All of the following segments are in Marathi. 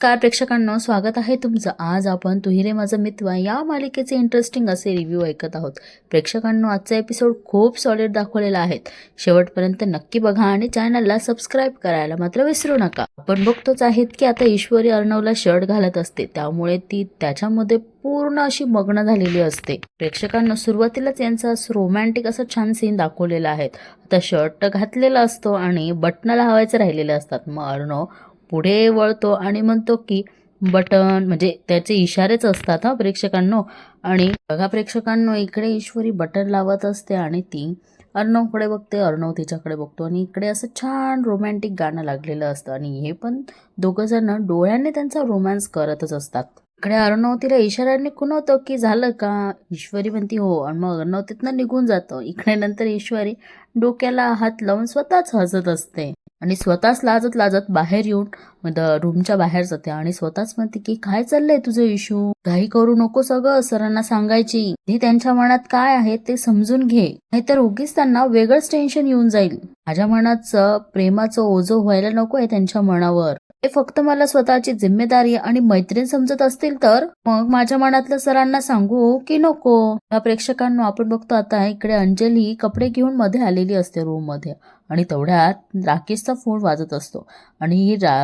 नमस्कार प्रेक्षकांना स्वागत आहे तुमचं. आज आपण तुहिरे माझं मित्र या मालिकेचे इंटरेस्टिंग असे रिव्ह्यू ऐकत आहोत. प्रेक्षकांनो आजचा एपिसोड खूप सॉलिड दाखवलेला आहे. शेवटपर्यंत नक्की बघा आणि चॅनलला सबस्क्राईब करायला मात्र विसरू नका. आपण बघतोच आहेत की आता ईश्वरी अर्णवला शर्ट घालत असते. त्यामुळे ती त्याच्यामध्ये पूर्ण अशी मग्न झालेली असते. प्रेक्षकांना सुरुवातीलाच यांचा रोमॅन्टिक असं छान सीन दाखवलेला आहे. आता शर्ट घातलेला असतो आणि बटणं लावायचं राहिलेले असतात. मग अर्णव पुढे वळतो आणि म्हणतो की बटन म्हणजे त्याचे इशारेच असतात हा प्रेक्षकांनो. आणि बघा प्रेक्षकांनो इकडे ईश्वरी बटन लावत असते आणि ती अर्णवकडे बघते अर्णव तिच्याकडे बघतो. आणि इकडे असं छान रोमॅन्टिक गाणं लागलेलं असतं. आणि हे पण दोघं जण डोळ्याने त्यांचा रोमॅन्स करतच असतात. इकडे अर्णव तिला इशाऱ्याने खुणवतो की झालं का? ईश्वरी म्हणती हो. आणि मग अर्णव तिथनं निघून जातो. इकडे नंतर ईश्वरी डोक्याला हात लावून स्वतःच हसत असते. आणि स्वतःच लाजत लाजत बाहेर येऊन मग रूमच्या बाहेर जाते आणि स्वतःच म्हणते की काय चाललंय तुझं इशू? घाई करू नको सगळं सरांना सांगायची. हे त्यांच्या मनात काय आहे ते समजून घे. नाहीतर उगीच त्यांना वेगळंच टेन्शन येऊन जाईल. माझ्या मनाचं प्रेमाचं ओझं व्हायला नकोय त्यांच्या मनावर. ते फक्त मला स्वतःची जिम्मेदारी आणि मैत्रीण समजत असतील तर मग माझ्या मनातलं सरांना सांगू की नको. या प्रेक्षकांना आपण बघतो आता इकडे अंजली कपडे घेऊन मध्ये आलेली असते रूममध्ये आणि तेवढ्यात राकेशचा फोन वाजत असतो. आणि रा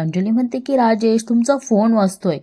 अंजली म्हणते की राजेश तुमचा फोन वाजतोय.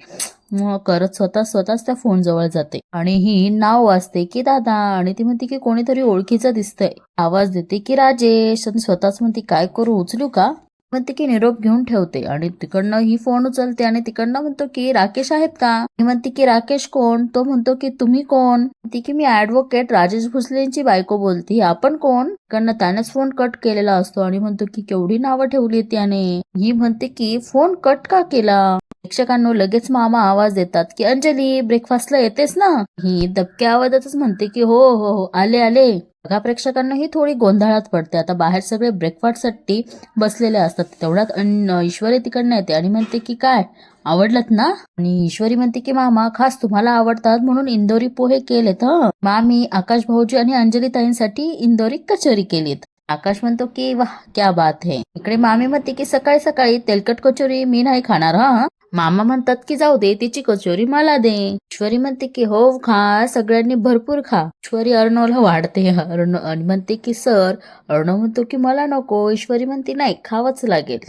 करत स्वतः स्वतःच त्या फोन जवळ जाते. आणि ही नाव वाजते की दादा. आणि ती म्हणते की कोणीतरी ओळखीचं दिसतंय. आवाज देते की राजेश. आणि स्वतःच म्हणते काय करू उचलू का? म्हणते की निरोप घेऊन ठेवते. आणि तिकडनं ही फोन उचलते आणि तिकडनं म्हणतो की राकेश आहेत का? म्हणते की राकेश कोण? तो म्हणतो की तुम्ही कोण? म्हणते की मी ऍडव्होकेट राजेश भोसलेंची बायको बोलती. आपण कोण? तिकडनं त्यानेच फोन कट केलेला असतो. आणि म्हणतो की केवढी नावं ठेवली त्याने? ही म्हणते की फोन कट का केला? प्रेक्षकांनो लगेच मामा आवाज देतात की अंजली ब्रेकफास्टला येतेस ना? ही दबक्या आवाजातच म्हणते की हो हो हो आले आले. बघा प्रेक्षकांना ही थोडी गोंधळात पडते. आता बाहेर सगळे ब्रेकफास्टसाठी बसलेले असतात. तेवढ्यात ईश्वरी तिकडनं येते आणि म्हणते की काय आवडलत ना? आणि ईश्वरी म्हणते की मामा खास तुम्हाला आवडतात म्हणून इंदोरी पोहे केलेत हं. मामी आकाश भाऊजी आणि अंजली ताईंसाठी इंदोरी कचोरी केलीत. आकाश म्हणतो की वाह क्या बात है. इकडे मामी म्हणते की सकाळी सकाळी तेलकट कचोरी मी नाही खाणार हा. मामा म्हणतात की जाऊ दे तिची कचोरी मला दे. ईश्वरी म्हणते की हो खा सगळ्यांनी भरपूर खा. ईश्वरी अर्णवला वाढते अर्णव आणि म्हणते की सर अर्णव म्हणतो की मला नको. ईश्वरी म्हणते नाही खावंच लागेल.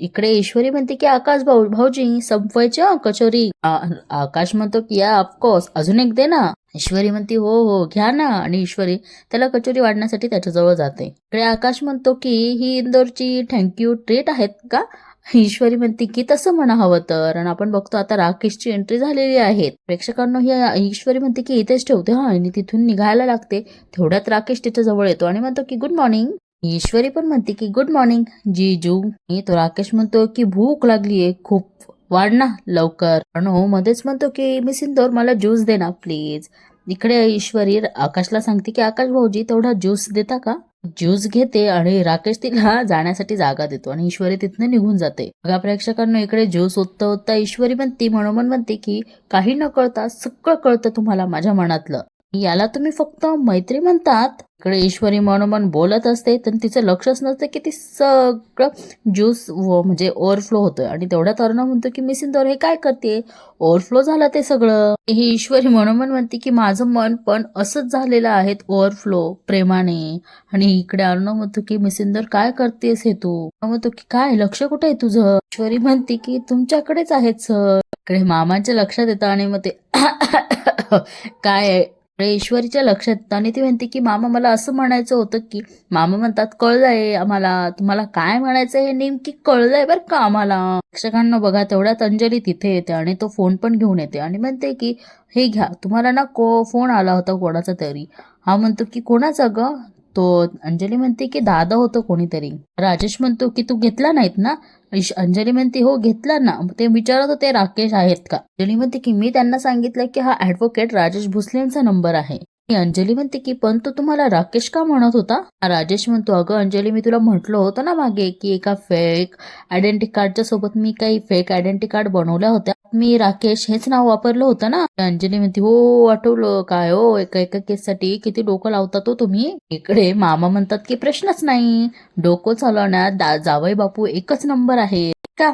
इकडे ईश्वरी म्हणते की आकाश भाऊ भाऊजी संपवायची कचोरी. आकाश म्हणतो की या ऑफकोर्स अजून एक दे ना. ईश्वरी म्हणते हो हो घ्या ना. आणि ईश्वरी त्याला कचोरी वाढण्यासाठी त्याच्याजवळ जाते. इकडे आकाश म्हणतो की ही इंदोरची थँक्यू ट्रीट आहेत का? ईश्वरी म्हणते की तसं म्हणा हवं तर. आणि आपण बघतो आता राकेशची एंट्री झालेली आहे. प्रेक्षकांना ही ईश्वरी म्हणते की इथेच ठेवते हा आणि तिथून निघायला लागते. तेवढ्यात राकेश तिच्या जवळ येतो आणि म्हणतो की गुड मॉर्निंग ईश्वरी पण म्हणते की गुड मॉर्निंग जीजू. मी तो राकेश म्हणतो की भूक लागलीये खूप. वाढ ना लवकर. आणि हो मध्येच म्हणतो की मी सिंदोर मला ज्यूस दे ना प्लीज. इकडे ईश्वरी आकाशला सांगते की आकाश भाऊजी तेवढा ज्यूस देता का? ज्यूस घेते आणि राकेश तिला जाण्यासाठी जागा देतो आणि ईश्वरी तिथनं निघून जाते. बघा प्रेक्षकांना इकडे ज्यूस ओतता ओतता ईश्वरी म्हणते म्हणून म्हणते की काही न कळता सगळं कळतं तुम्हाला माझ्या मनातलं. याला तुम्ही फक्त मैत्री म्हणतात. इकडे ईश्वरी मनोमन बोलत असते तर तिचं लक्षच नसतं की ती सगळं ज्यूस म्हणजे ओव्हरफ्लो होतोय. आणि तेवढ्यात अर्णव म्हणतो की मी सिंदोर हे काय करते ओव्हरफ्लो झालं ते सगळं. ही ईश्वरी मनोमन म्हणते की माझं मन पण असंच झालेलं आहे ओव्हरफ्लो प्रेमाने. आणि इकडे अर्णव म्हणतो की मी काय करतेस हे तू? म्हणतो की काय? लक्ष कुठे आहे तुझं? ईश्वरी म्हणते की तुमच्याकडेच आहेत सर. इकडे मामाच्या लक्षात येतं आणि मग ते काय ईश्वरीच्या लक्षात येतं आणि ती म्हणते की मामा मला असं म्हणायचं होतं की मामा म्हणतात कळलंय आम्हाला. तुम्हाला काय म्हणायचं हे नेमकी कळलंय बरं का आम्हाला. शिक्षकांना बघा तेवढ्यात अंजली तिथे येते आणि तो फोन पण घेऊन येते आणि म्हणते की हे घ्या तुम्हाला ना को फोन आला होता कोणाचा तरी. हा म्हणतो की कोणाचा ग? तो अंजली म्हणते की दादा होतं कोणीतरी. राजेश म्हणतो की तू घेतला नाहीत ना? अंजली म्हणते हो घेतला ना. ते विचारत होते राकेश आहेत का? अंजली म्हणते की मी त्यांना सांगितलं की हा ऍडव्होकेट राजेश भोसलेंचा नंबर आहे. अंजली म्हणते की पण तो तुम्हाला राकेश का म्हणत होता? राजेश म्हणतो अगं अंजली मी तुला म्हटलं होतं ना मागे की एका फेक आयडेंटी कार्डच्या सोबत मी काही फेक आयडेंटी कार्ड बनवल्या होत्या. मी राकेश हेच नाव वापरलं होतं ना. अंजली म्हणते हो आठवलं. काय हो? एका एका केससाठी किती डोकं लावता तो तुम्ही? इकडे मामा म्हणतात की प्रश्नच नाही. डोकं चालवण्यात जावई बापू एकच नंबर आहे. का?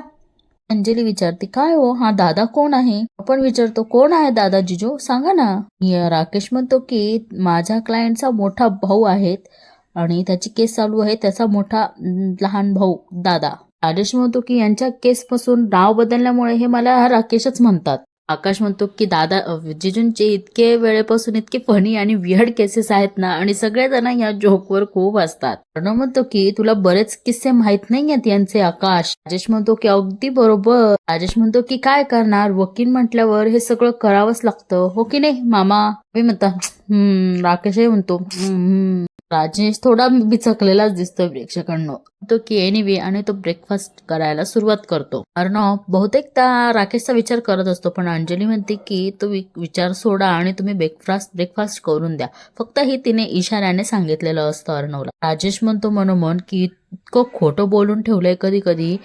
अंजली विचारते काय हो? हा दादा कोण आहे? आपण विचारतो कोण आहे दादा जिजू? सांगा ना. राकेश म्हणतो की माझ्या क्लायंटचा मोठा भाऊ आहेत आणि त्याची केस चालू आहे. त्याचा मोठा लहान भाऊ दादा. राजेश म्हणतो की यांच्या केसपासून नाव बदलल्यामुळे हे मला राकेशच म्हणतात. आकाश म्हणतो की दादा जिजूंचे इतके वेळेपासून इतके फनी आणि विहड केसेस आहेत ना आणि सगळेजण या जोकवर खूप असतात प्रणव म्हणतो की तुला बरेच किस्से माहीत नाही आहेत यांचे आकाश. राजेश म्हणतो की अगदी बरोबर. राजेश म्हणतो की काय करणार? वकील म्हटल्यावर हे सगळं करावंच लागतं. हो की नाही मामा? मी म्हणता हम्म राकेशही म्हणतो "हम्म." राजेश थोडा बिचकलेलाच दिसतो प्रेक्षकांनो. तो की एनिवे आणि तो ब्रेकफास्ट करायला सुरुवात करतो. अर्णव बहुतेक त्या राकेशचा विचार करत असतो पण अंजली म्हणते की तो विचार सोडा आणि तुम्ही ब्रेकफास्ट ब्रेकफास्ट करून द्या. फक्त ही तिने इशाऱ्याने सांगितलेलं असतं अर्णवला. राजेश म्हणतो मनोमन की इतकं खोटं बोलून ठेवलंय कधी कधी.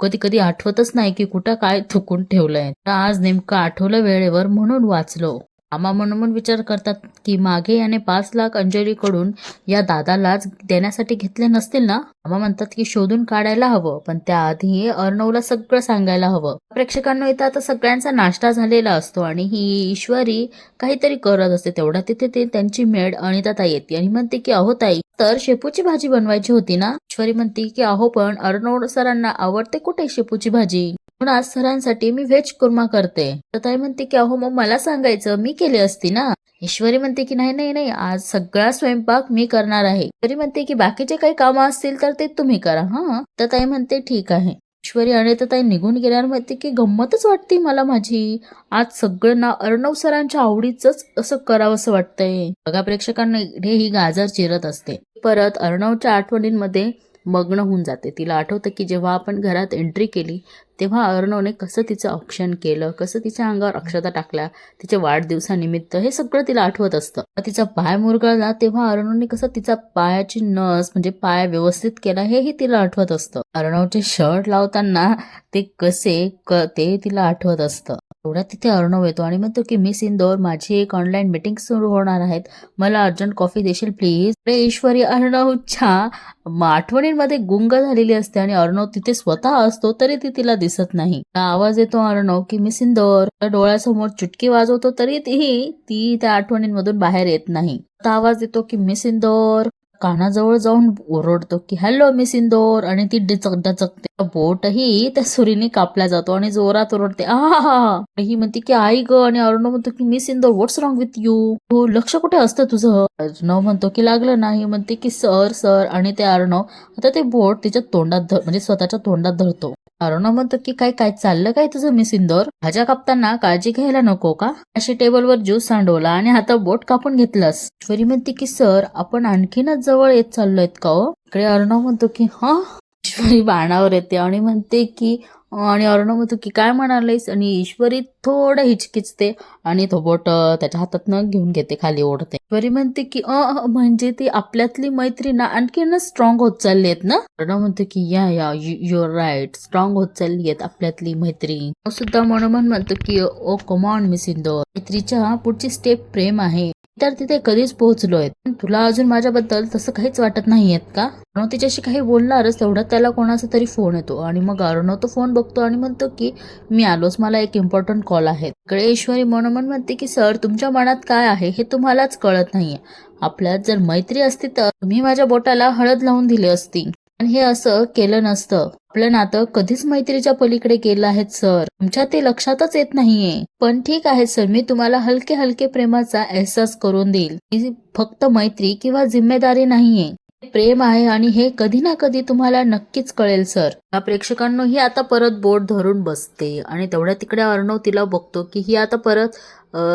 कधी कधी आठवतच नाही की कुठं काय थुकून ठेवलंय. तर आज नेमकं आठवलं वेळेवर म्हणून वाचलो. आम्हा म्हणून विचार करतात की मागे याने पाच लाख अंजलीकडून या दादालाच देण्यासाठी घेतले नसतील ना? आम्हा म्हणतात की शोधून काढायला हवं पण त्याआधी अर्णवला सगळं सांगायला हवं. प्रेक्षकांना इथं आता सगळ्यांचा नाश्ता झालेला असतो आणि ही ईश्वरी काहीतरी करत असते. तेवढा तिथे ते त्यांची मेड अनिता ताई येते आणि म्हणते की अहो ताई तर शेपूची भाजी बनवायची होती ना? ईश्वरी म्हणते की अहो पण अर्णव सरांना आवडते कुठे शेपूची भाजी? म्हणून आज सरांसाठी मी व्हेज कुर्मा करते. तर ताई म्हणते की अहो मग मला सांगायचं मी केली असती ना? ईश्वरी म्हणते की नाही नाही नाही आज सगळा स्वयंपाक मी करणार आहे. ईश्वरी म्हणते की बाकीचे काही कामं असतील तर ते तुम्ही करा. हा? तर ताई म्हणते ठीक आहे. ईश्वरी आणि तर ताई निघून गेल्यावर म्हणते की गंमतच वाटते मला माझी. आज सगळं ना अर्णव सरांच्या आवडीच असं करावंसं वाटतंय. बघा प्रेक्षकांना इकडे ही गाजर चिरत असते. परत अर्णवच्या आठवणींमध्ये मग्न होऊन जाते. तिला आठवतं की जेव्हा आपण घरात एंट्री केली तेव्हा अर्णवने कसं तिचं औक्षण केलं कसं तिच्या अंगावर अक्षता टाकल्या तिच्या वाढदिवसानिमित्त हे सगळं तिला आठवत असतं. तिचा पाय मुरगळला तेव्हा अर्णवने कसं तिचा पायाची नस म्हणजे पाय व्यवस्थित केला हेही तिला आठवत असतं. अर्णवचे शर्ट लावताना ते कसे क ते तिला आठवत असतं. एवढा तिथे अर्णव येतो आणि म्हणतो की मिस इंदोर माझी एक ऑनलाईन मीटिंग सुरू होणार आहेत. मला अर्जंट कॉफी देशील प्लीज रे ईश्वरी अर्णवच्या आठवणींमध्ये गुंग झालेली असते आणि अर्णव तिथे स्वतः असतो तरी ती तिला दिसत नाही. आवाज येतो अर्णव की मिस इंदोर डोळ्यासमोर चुटकी वाजवतो तरी तीही ती त्या आठवणींमधून बाहेर येत नाही. आवाज येतो की मिस इंदोर कानाजवळ जाऊन ओरडतो की हॅलो मिस इंदोर. आणि ती डिचक डचकते बोटही त्या सुरीने कापला जातो आणि जोरात ओरडते आहा ही म्हणते की आई ग. आणि अर्णव म्हणतो की miss Indore what's wrong with you हो लक्ष कुठे असतं तुझं? अर्णव म्हणतो की लागलं नाही म्हणते की सर सर. आणि ते अर्णव आता ते बोट तिच्या तोंडात धर म्हणजे स्वतःच्या तोंडात धरतो. अर्णव म्हणतो की काय काय चाललं काय तुझं मिस इंदोर भाज्या कापताना काळजी घ्यायला नको का? अशी टेबलवर ज्यूस सांडवला आणि हातात बोट कापून घेतलंस. ईश्वरी म्हणते की सर आपण आणखीनच जवळ येत चाललोयत का हो? इकडे अर्णव म्हणतो की हा? ईश्वरी बाणावर येते आणि म्हणते की आणि अर्णव म्हणतो की काय म्हणालेस? आणि ईश्वरी थोडं हिचकिचते आणि थोबोट त्याच्या हातातनं घेऊन घेते खाली ओढते. ईश्वरी म्हणते की अ म्हणजे ती आपल्यातली मैत्री ना आणखीनच स्ट्रॉंग होत चालली आहेत ना? अर्णव म्हणतो की या या युअर राईट स्ट्रॉंग होत चालली आहेत आपल्यातली मैत्री सुद्धा मनोमन म्हणतो की ओ कमॉन मिस इंदोर मैत्रीच्या पुढची स्टेप प्रेम आहे. तर तिथे कधीच पोहोचलोय. पण तुला अजून माझ्याबद्दल तसं काहीच वाटत नाहीयेत का? अर्णव तिच्याशी काही बोलणारच तेवढ्यात त्याला कोणाचा तरी फोन येतो. आणि मग अरुणव तो फोन बघतो आणि म्हणतो की मी आलोच. मला एक इम्पॉर्टंट कॉल आहे. इकडे ईश्वरी मनोमन म्हणते की सर तुमच्या मनात काय आहे हे तुम्हालाच कळत नाहीये. आपल्यात जर मैत्री असती तर तुम्ही माझ्या बोटाला हळद लावून दिली असती. हे असं केलं नसतं. आपलं नातं कधीच मैत्रीच्या पलीकडे गेलं आहे सर. तुमच्या ते लक्षातच येत नाहीये. पण ठीक आहे सर. मी तुम्हाला हलके हलके प्रेमाचा एहसास करून देईल. फक्त मैत्री किंवा जिम्मेदारी नाहीये. प्रेम आहे आणि हे कधी ना कधी तुम्हाला नक्कीच कळेल सर. या प्रेक्षकांनो ही आता परत बोट धरून बसते आणि तेवढ्या तिकडे अर्णव तिला बघतो की ही आता परत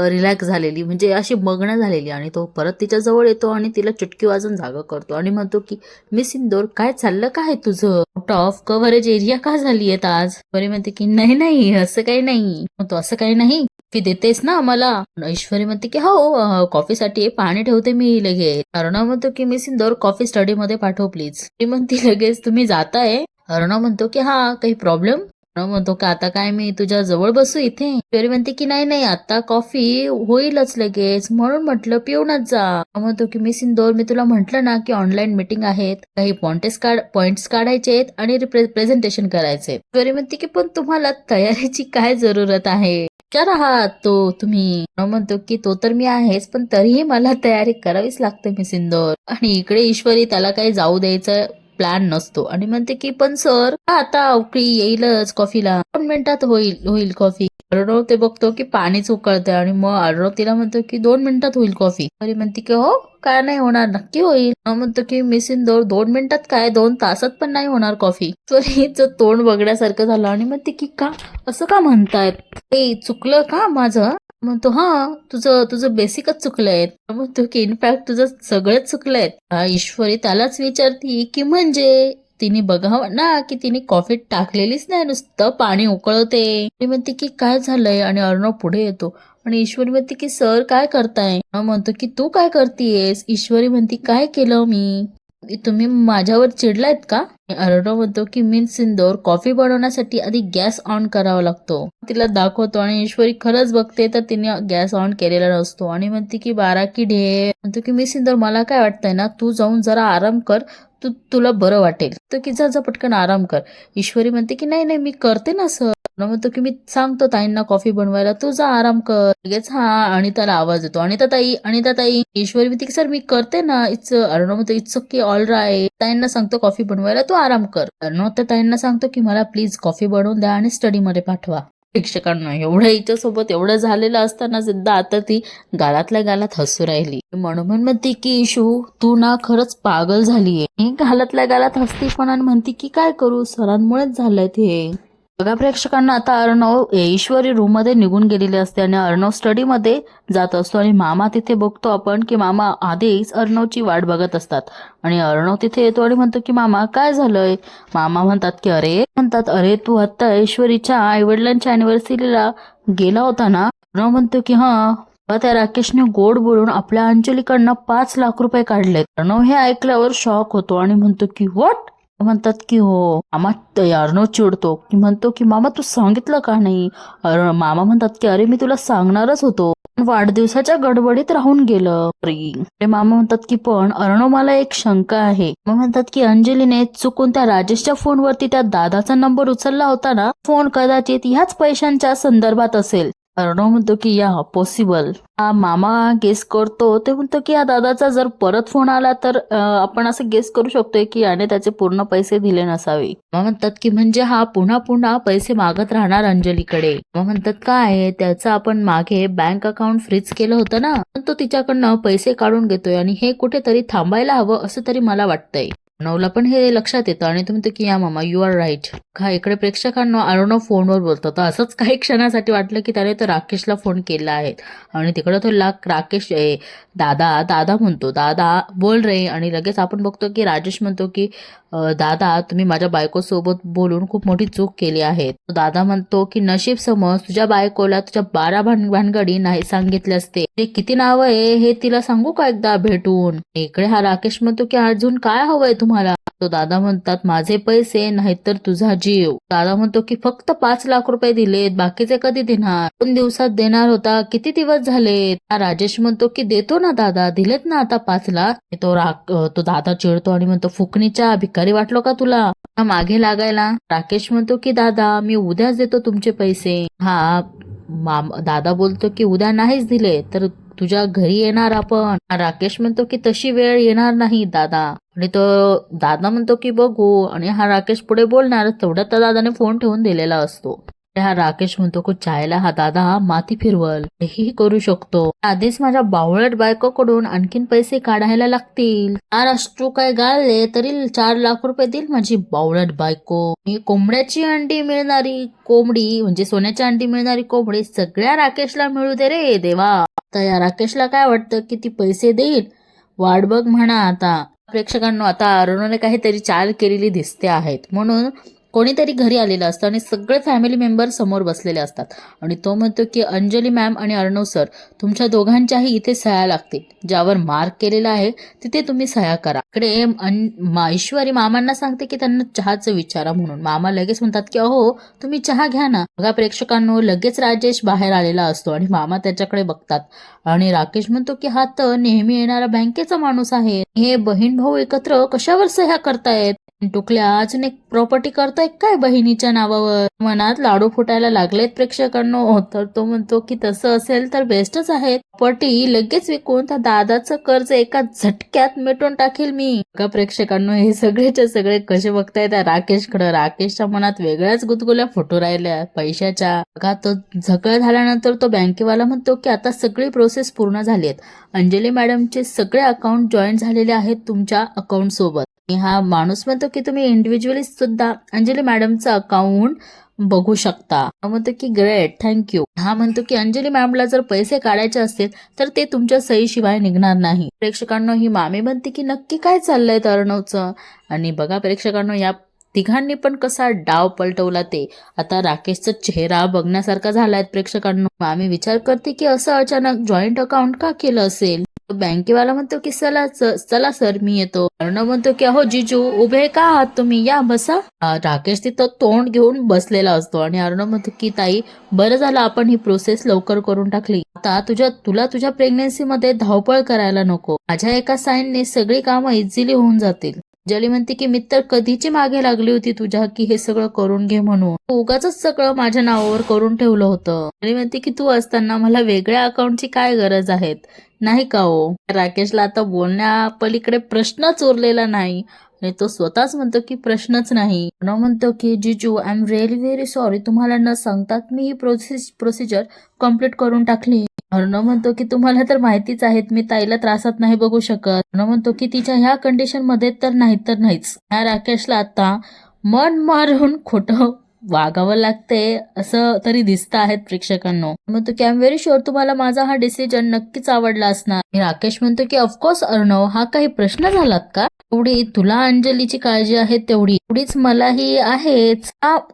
रिलॅक्स झालेली म्हणजे अशी मग्न झालेली आणि तो परत तिच्या जवळ येतो आणि तिला चुटकी वाजून जागा करतो आणि म्हणतो की मिस इंदोर काय चाललं? काय तुझं? आउट ऑफ कव्हरेज एरिया का झाली आहेत आज? बरी म्हणते की नाही नाही असं काही नाही. तो असं काही नाही. की देतेस ना आम्हाला? ऐश्वरी म्हणते की हो कॉफीसाठी पाणी ठेवते मी लगेच अर्णव म्हणतो की मी सिंदोर कॉफी स्टडी मध्ये पाठव प्लीज. ती म्हणते लगेच तुम्ही जाताय? अर्णव म्हणतो की हा काही प्रॉब्लेम? अर्णव म्हणतो का आता काय मी तुझ्या जवळ बसू इथे? ईश्वरी म्हणते की नाही नाही आता कॉफी होईलच लगेच म्हणून म्हटलं पिऊनच जा. म्हणतो की मी सिंदोर मी तुला म्हटलं ना की ऑनलाईन मीटिंग आहेत काही पॉइंटेस काढ पॉइंट्स काढायचे आहेत आणि प्रेझेंटेशन करायचे ईश्वरी म्हणते की पण तुम्हाला तयारीची काय जरूरत आहे? विचार आहात तो तुम्ही म्हणतो की तो तर मी आहेच पण तरीही मला तयारी करावीच लागते मी सिंदोर. आणि इकडे ईश्वरी त्याला काही जाऊ द्यायचं प्लॅन नसतो. आणि म्हणते की पण सर आता अवकळी येईलच कॉफीला दोन मिनिटात होईल होईल कॉफी अर्णव ते बघतो की पाणीच उकळतंय आणि मग अर्णव तिला म्हणतो की दोन मिनिटात होईल कॉफी तरी म्हणते की हो काय नाही होणार नक्की होईल. म्हणतो की मिस इंदोर दोन मिनिटात काय? दोन तासात पण नाही होणार कॉफी हिचं तोंड बघण्यासारखं झालं आणि म्हणते की का? असं का म्हणतायत? हे चुकलं का माझं? म्हणतो हा तुझं तुझं बेसिकच चुकलंय. म्हणतो की इनफॅक्ट तुझं सगळंच चुकलंय. ईश्वरी त्यालाच विचारती की म्हणजे? तिने बघावं ना की तिने कॉफीत टाकलेलीच नाही नुसतं पाणी उकळते. म्हणते की काय झालंय? आणि अर्णव पुढे येतो. आणि ईश्वरी म्हणते की सर काय करताय? म्हणतो की तू काय करतीयस? ईश्वरी म्हणते काय केलं मी? तुम्ही माझ्यावर चिडलायत का? अर्णव म्हणतो की मीन सिंदोर कॉफी बनवण्यासाठी आधी गॅस ऑन करावा लागतो. तिला दाखवतो आणि ईश्वरी खरंच बघते तर तिने गॅस ऑन केलेला नसतो. आणि म्हणते की बारा की ढे म्हणतो की मी सिंदोर मला काय वाटतंय ना तू जाऊन जरा आराम कर तू तुला बरं वाटेल. तर की जा जा पटकन आराम कर. ईश्वरी म्हणते की नाही नाही मी करते ना सर म्हणतो की मी सांगतो ताईंना कॉफी बनवायला. तू जा आराम कर. लगेच हा अनिताला आवाज येतो. अनिता ताई अनिता ताई. ईश्वरी म्हणते की सर मी करते ना. इट्स अर्णव म्हणतो इट्स ओके ऑल राय ताईंना सांगतो कॉफी बनवायला. तू आराम कर. अर्णव तर ताईंना सांगतो की मला प्लीज कॉफी बनवून द्या आणि स्टडी मध्ये पाठवा. शिक्षकांना एवढं हिच्यासोबत एवढं झालेलं असताना सुद्धा आता ती गालातल्या गालात हसू राहिली. म्हणून म्हणते की इशू तू ना खरंच पागल झालीये. गालातल्या गालात हसती पण आणि म्हणते की काय करू? सरांमुळेच झालंय ते. बघा प्रेक्षकांना आता अर्णव ईश्वरी रूममध्ये निघून गेलेले असते आणि अर्णव स्टडी मध्ये जात असतो आणि मामा तिथे बघतो आपण की मामा आधीच अर्णवची वाट बघत असतात. आणि अर्णव तिथे येतो आणि म्हणतो की मामा काय झालंय? मामा म्हणतात की अरे म्हणतात अरे तू आता ईश्वरीच्या आईवडिलांच्या अॅनिव्हर्सरीला गेला होता ना? अर्णव म्हणतो की हा. त्या राकेशने गोड बोलून आपल्या अंजलीकडनं पाच लाख रुपये काढले अर्णव हे ऐकल्यावर शॉक होतो आणि म्हणतो की व्हॉट म्हणतात की हो मामा अर्णव चिडतो. की म्हणतो की मामा तू सांगितलं का नाही? मामा म्हणतात की अरे मी तुला सांगणारच होतो. पण वाढदिवसाच्या गडबडीत राहून गेलं. मामा म्हणतात की पण अर्णव मला एक शंका आहे. मग म्हणतात की अंजलीने चुकून त्या राजेशच्या फोनवरती त्या दादाचा नंबर उचलला होता ना? फोन कदाचित ह्याच पैशांच्या संदर्भात असेल. अर्णव म्हणतो की या पॉसिबल हा मामा गेस करतो ते म्हणतो की या दादाचा जर परत फोन आला तर आपण असं गेस करू शकतोय की याने त्याचे पूर्ण पैसे दिले नसावे. मग म्हणतात की म्हणजे हा पुन्हा पुन्हा पैसे मागत राहणार अंजलीकडे. मग म्हणतात काय त्याचं आपण मागे बँक अकाउंट फ्रीज केलं होतं ना? पण तो तिच्याकडनं पैसे काढून घेतोय आणि हे कुठेतरी थांबायला हवं असं तरी मला वाटतंय. अर्णवला पण हे लक्षात येतं आणि तुम्ही की या मामा यू आर राईट हा इकडे प्रेक्षकांना अर्णव फोनवर बोलतो तर असंच काही क्षणासाठी वाटलं की त्याने तर राकेशला फोन केला आहे. आणि तिकडं तो ला राकेश ए, दादा दादा म्हणतो. दादा बोल रे. आणि लगेच आपण बघतो की राजेश म्हणतो की दादा तुम्ही माझ्या बायकोसोबत बोलून खूप मोठी चूक केली आहे. तो दादा म्हणतो की नशीब समज तुझ्या बायकोला तुझ्या बारा भान भानगडी नाही सांगितले असते. ते किती नाव आहे हे तिला सांगू का एकदा भेटून? इकडे हा राकेश म्हणतो की अजून काय हवंय तुम्हाला? तो दादा म्हणतात माझे पैसे नाहीतर तुझा जीव. दादा म्हणतो की फक्त पाच लाख रुपये दिलेत बाकीचे कधी देणार? दोन दिवसात देणार होता किती दिवस झालेत? राजेश म्हणतो की देतो ना दादा दिलेत ना आता पाच लाख. तो राग तो दादा चिडतो आणि म्हणतो फुकणीच्या भिकारी वाटलो का तुला? मागे लागायला. राकेश म्हणतो की दादा मी उद्याच देतो तुमचे पैसे. हा दादा बोलतो की उद्या नाहीच दिले तर तुझ्या घरी येणार आपण. हा राकेश म्हणतो की तशी वेळ येणार नाही दादा. आणि तो दादा म्हणतो की बघू. आणि हा राकेश पुढे बोलणार तेवढ्यात त्या दादाने फोन ठेवून दिलेला असतो. हा राकेश म्हणतो की चायला हा दादा माती फिरवल. हेही करू शकतो. आधीच माझ्या बावळट बायकोकडून आणखीन पैसे काढायला लागतील. चार अश्रू काय गाळले तरी चार लाख रुपये देईल माझी बावळट बायको. मी कोंबड्याची अंडी मिळणारी कोंबडी म्हणजे सोन्याची अंडी मिळणारी कोंबडी सगळ्या राकेशला मिळू दे रे देवा. तर या राकेशला काय वाटतं की ती पैसे देईल? वाट बघ म्हणा आता. प्रेक्षकांना आता अरुणाने काहीतरी चाल केलेली दिसते आहेत. म्हणून कोणीतरी घरी आलेलं असतं आणि सगळे फॅमिली मेंबर समोर बसलेले असतात. आणि तो म्हणतो की अंजली मॅम आणि अर्णव सर तुमच्या दोघांच्याही इथे सह्या लागतील. ज्यावर मार्क केलेला आहे तिथे तुम्ही सह्या करा. इकडे मा- ईश्वरी मामांना सांगते की त्यांना चहाचं विचारा म्हणून. मामा लगेच म्हणतात की अहो तुम्ही चहा घ्या ना. बघा प्रेक्षकांनो लगेच राजेश बाहेर आलेला असतो आणि मामा त्याच्याकडे बघतात. आणि राकेश म्हणतो की हा तर नेहमी येणारा बँकेचा माणूस आहे. हे बहीण भाऊ एकत्र कशावर सह्या करतायत? टुकल्या अजून एक प्रॉपर्टी करतोय काय बहिणीच्या नावावर? मनात लाडू फुटायला लागलेत प्रेक्षकांनो. तर तो म्हणतो की तसं असेल तर बेस्टच आहे प्रॉपर्टी लगेच विकून त्या दादाचं कर्ज एका झटक्यात मिटून टाकेल मी. का प्रेक्षकांनो हे सगळेच्या सगळे कसे बघताय त्या राकेशकडं. राकेशच्या मनात वेगळ्याच गुदगुल्या फुटू राहिल्या. पैशाच्या का तो झकळ झाल्यानंतर तो बँकेवाला म्हणतो की आता सगळी प्रोसेस पूर्ण झाली आहेत अंजली मॅडमचे सगळे अकाउंट जॉईन झालेले आहेत तुमच्या अकाउंट सोबत. हा माणूस म्हणतो की तुम्ही इंडिव्हिज्युअली सुद्धा अंजली मॅडमचं अकाउंट बघू शकता. म्हणतो की ग्रेट थँक्यू हा म्हणतो की अंजली मॅमला जर पैसे काढायचे असतील तर ते तुमच्या सहीशिवाय निघणार नाही. प्रेक्षकांना ही मामी म्हणते की नक्की काय चाललंय तरणवचं अर्णवचं आणि बघा प्रेक्षकांना या तिघांनी पण कसा डाव पलटवला ते. आता राकेशचा चेहरा बघण्यासारखा झालाय प्रेक्षकांना. आम्ही विचार करते की असं अचानक जॉईंट अकाउंट का केलं असेल? बँकेवाला म्हणतो की चला चला सर मी येतो. अर्णव म्हणतो की अहो जिजू उभे का आहात तुम्ही? या बसा. राकेश तिथं तोंड घेऊन बसलेला असतो आणि अर्णव म्हणतो की ताई बरं झालं आपण ही प्रोसेस लवकर करून टाकली. आता तुझ्या तुला तुझ्या प्रेग्नन्सी मध्ये धावपळ करायला नको. माझ्या एका साईनने सगळी कामं इझिली होऊन जातील. जली म्हणते की मी तर कधीची मागे लागली होती तुझ्या की हे सगळं करून घे म्हणून. तू उगाच सगळं माझ्या नावावर करून ठेवलं होतं. जली म्हणते की तू असताना मला वेगळ्या अकाउंटची काय गरज आहेत? नाही का हो? राकेशला आता बोलण्या पलीकडे प्रश्नच उरलेला नाही. आणि तो स्वतःच म्हणतो की प्रश्नच नाही. म्हणतो की जिजू I am really very sorry तुम्हाला न सांगतात मी ही प्रोसेस प्रोसिजर कंप्लीट करून टाकली. अर्णव म्हणतो की तुम्हाला तर माहितीच आहेत मी ताईला त्रासात नाही बघू शकत. अर्णव म्हणतो की तिच्या ह्या कंडिशनमध्ये तर नाही तर नाहीच. ह्या राकेशला आता मन मारून खोटं वागावं लागते असं तरी दिसत आहेत प्रेक्षकांनो. म्हणतो की आय एम व्हेरी शुअर तुम्हाला माझा हा डिसिजन नक्कीच आवडला असणार. राकेश म्हणतो की ऑफकोर्स अर्णव हा काही प्रश्न झालात का? एवढी तुला अंजलीची काळजी आहे तेवढी. एवढीच मलाही आहेच.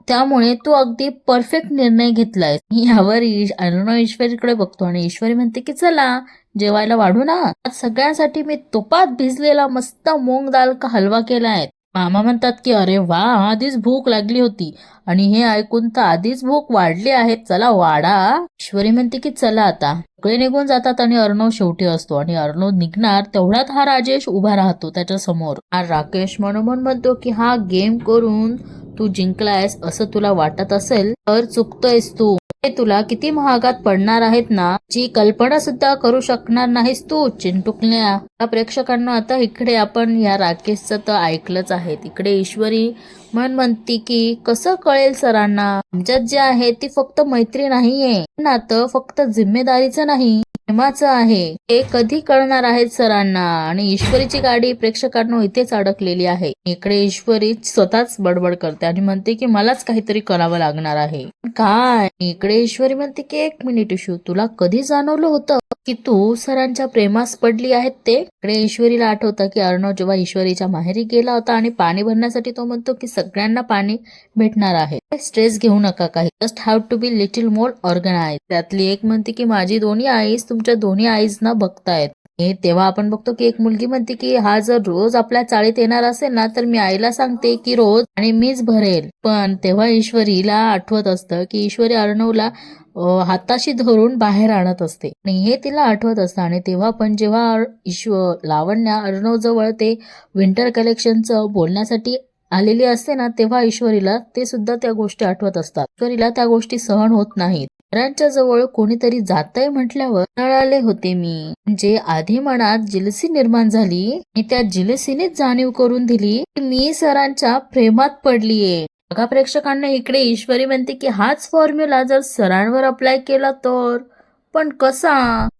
त्यामुळे तू अगदी परफेक्ट निर्णय घेतलाय यावर ईश- ईश्वरीकडे बघतो आणि ईश्वरी म्हणते की चला जेवायला वाढू ना. आज सगळ्यांसाठी मी तुपात भिजलेला मस्त मूग दाल का हलवा केलाय. मामा म्हणतात की अरे वा आधीच भूक लागली होती. आणि हे ऐकून तर आधीच भूक वाढली आहे. चला वाढा ईश्वरी म्हणते की चला आता. सगळे निघून जातात आणि अर्णव शेवटी असतो. आणि अर्णव निघणार तेवढ्यात हा राजेश उभा राहतो त्याच्यासमोर. हा राकेश मनोमन म्हणतो की हा गेम करून तू जिंकलायस असं तुला वाटत असेल तर चुकतोयस तू. हे तुला किती महागात पडणार आहेत ना? जी कल्पना सुद्धा करू शकणार नाहीस तू चिंटुकल्या या प्रेक्षकांना आता इकडे आपण या राकेशचं तर ऐकलंच आहे. तिकडे ईश्वरी म्हण म्हणती की कसं कळेल सरांना? आमच्यात जे आहे ती फक्त मैत्री नाहीये. नातं फक्त जिम्मेदारीचं नाही. प्रेमाचं आहे. हे कधी कळणार आहेत सरांना. आणि ईश्वरीची गाडी प्रेक्षकांनो इथेच अडकलेली आहे. इकडे ईश्वरी स्वतःच बडबड करते आणि म्हणते की मलाच काहीतरी करावं लागणार आहे. काय? इकडे ईश्वरी म्हणते की एक मिनिट इशू. तुला कधी जाणवलं होतं की तू सरांच्या प्रेमास पडली आहेत ते? इकडे ईश्वरीला आठवतं की अर्णव जेव्हा ईश्वरीच्या माहेरी गेला होता आणि पाणी भरण्यासाठी तो म्हणतो की सगळ्यांना पाणी भेटणार आहे. स्ट्रेस घेऊ नका काही. Just have to be little more organise. त्यातली एक म्हणते की माझी दोन्ही आईज तुमच्या दोन्ही आईजना बघतायत. तेव्हा आपण बघतो की एक मुलगी म्हणते की हा जर रोज आपल्या चाळीत येणार असेल ना तर मी आईला सांगते की रोज आणि मीच भरेल. पण तेव्हा ईश्वरीला आठवत असतं की ईश्वरी अर्णवला हाताशी धरून बाहेर आणत असते. आणि हे तिला आठवत असतं. आणि तेव्हा पण जेव्हा ईश्वर लावण्या अर्णव जवळ ते विंटर कलेक्शनचं बोलण्यासाठी आलेली असते ना तेव्हा ईश्वरीला ते सुद्धा त्या गोष्टी आठवत असतात. ईश्वरीला त्या गोष्टी सहन होत नाहीत. सरांच्या जवळ कोणीतरी जातंय म्हटल्यावर कळाले होते मी. म्हणजे आधी मनात जिलसी निर्माण झाली आणि त्या जिलसीनेच जाणीव करून दिली की मी सरांच्या प्रेमात पडलीये. बघा प्रेक्षकांना इकडे ईश्वरी म्हणते की हाच फॉर्म्युला जर सरांवर अप्लाय केला तर? पण कसा?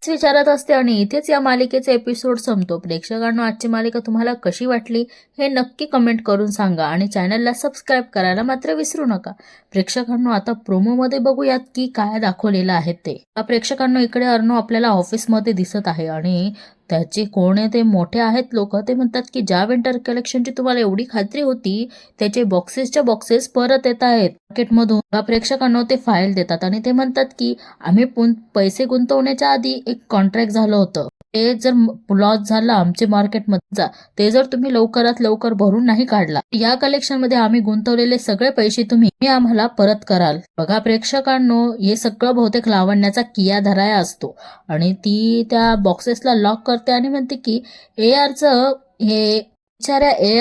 विचारत असते आणि इथेच या मालिकेचा एपिसोड संपतो. प्रेक्षकांना आजची मालिका तुम्हाला कशी वाटली हे नक्की कमेंट करून सांगा आणि चॅनलला सबस्क्राईब करायला मात्र विसरू नका. प्रेक्षकांना आता प्रोमोमध्ये बघूयात की काय दाखवलेलं आहे ते. प्रेक्षकांना इकडे अर्णव आपल्याला ऑफिसमध्ये दिसत आहे आणि त्याचे कोण आहे ते मोठे आहेत लोक ते म्हणतात की ज्या विंटर कलेक्शनची तुम्हाला एवढी खात्री होती त्याचे बॉक्सेसच्या बॉक्सेस परत येत आहेत. मार्केटमधून प्रेक्षकांना ते फाईल देतात आणि ते म्हणतात की आम्ही पुन- पैसे गुंतवण्याच्या आधी एक कॉन्ट्रॅक्ट झालं होतं. ते जर लॉस झाला आमचे मार्केटमध्ये ते जर तुम्ही लवकरात लवकर भरून नाही काढला या कलेक्शनमध्ये आम्ही गुंतवलेले सगळे पैसे तुम्ही तुम्ही आम्हाला परत कराल. बघा प्रेक्षकांनो हे सगळं बहुतेक लावण्याचा किया धराया असतो. आणि ती त्या बॉक्सेसला लॉक करते आणि म्हणते की ए आरचं हे बिचाऱ्या ए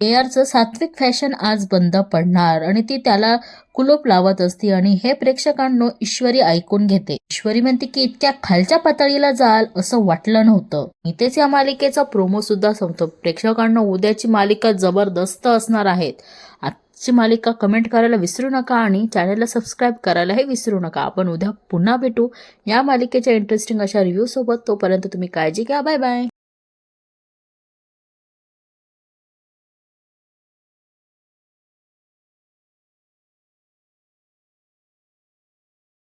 एआरचं सात्विक फॅशन आज बंद पडणार आणि ती त्याला कुलूप लावत असते. आणि हे प्रेक्षकांनो ईश्वरी ऐकून घेते. ईश्वरी म्हणते की इतक्या खालच्या पातळीला जाल असं वाटलं नव्हतं. इथेच या मालिकेचा प्रोमो सुद्धा संपतो. प्रेक्षकांनो उद्याची मालिका जबरदस्त असणार आहेत. आजची मालिका कमेंट करायला विसरू नका आणि चॅनलला सबस्क्राईब करायलाही विसरू नका. आपण उद्या पुन्हा भेटू. या मालिकेच्या इंटरेस्टिंग अशा रिव्ह्यू सोबत. तोपर्यंत तुम्ही काळजी घ्या. Bye bye